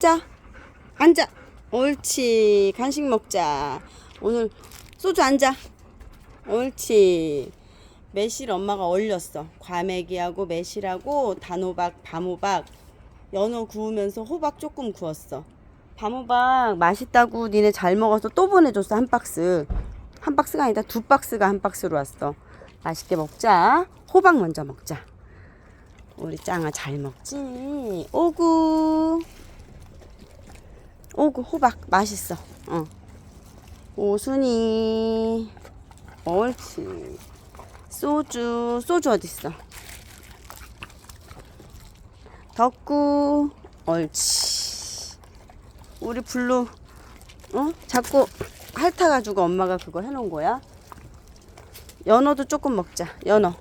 자, 앉아. 옳지. 간식 먹자. 오늘 소주 앉아. 옳지. 매실 엄마가 얼렸어. 과메기하고 매실하고 단호박, 밤호박, 연어 구우면서 호박 조금 구웠어. 밤호박 맛있다고 니네 잘 먹어서 또 보내줬어 한 박스. 한 박스가 아니다 두 박스가 한 박스로 왔어. 맛있게 먹자. 호박 먼저 먹자. 우리 짱아 잘 먹지. 오구. 오구 호박 맛있어. 어. 오순이. 옳지. 소주 소주 어디 있어? 덕구. 옳지. 우리 블루. 어? 자꾸 핥아가지고 엄마가 그거 해놓은 거야. 연어도 조금 먹자. 연어.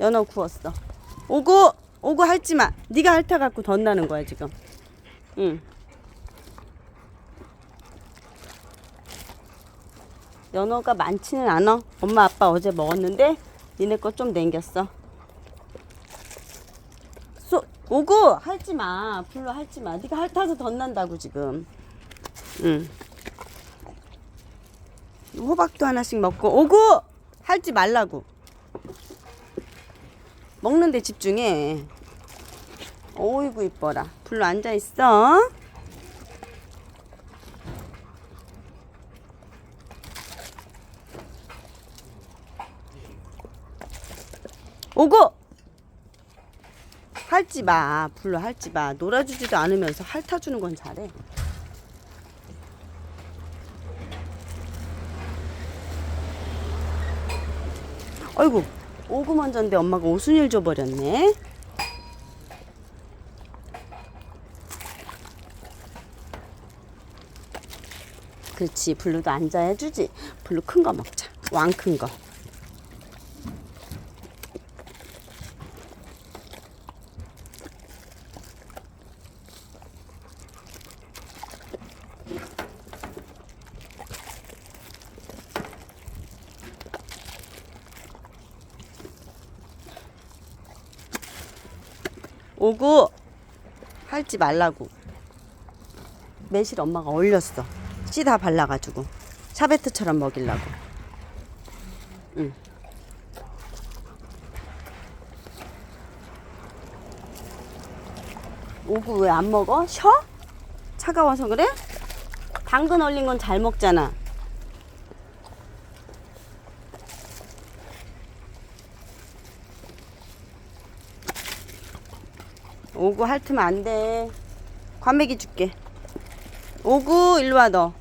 연어 구웠어. 오구 오구 핥지 마. 네가 핥아갖고 덧나는 거야 지금. 응. 연어가 많지는 않아. 엄마 아빠 어제 먹었는데 니네 거 좀 남겼어. 소 오구 핥지 마. 불러 핥지 마. 네가 핥아서 덧난다고 지금. 응. 호박도 하나씩 먹고 오구 핥지 말라고. 먹는데 집중해. 어이구 이뻐라. 불러 앉아 있어. 오고 핥지 마. 불러 핥지 마. 놀아주지도 않으면서 핥아주는 건 잘해. 아이고 오구 먼저인데 엄마가 오순일 줘버렸네. 그렇지 블루도 앉아 해주지. 블루 큰 거 먹자. 왕 큰 거. 오구 할지 말라고 매실 엄마가 얼렸어 씨 다 발라가지고 샤베트처럼 먹이려고 응. 오구 왜 안 먹어? 쉬어? 차가워서 그래? 당근 얼린 건 잘 먹잖아 오구 핥으면 안 돼. 과메기 줄게. 오구 일로 와 너.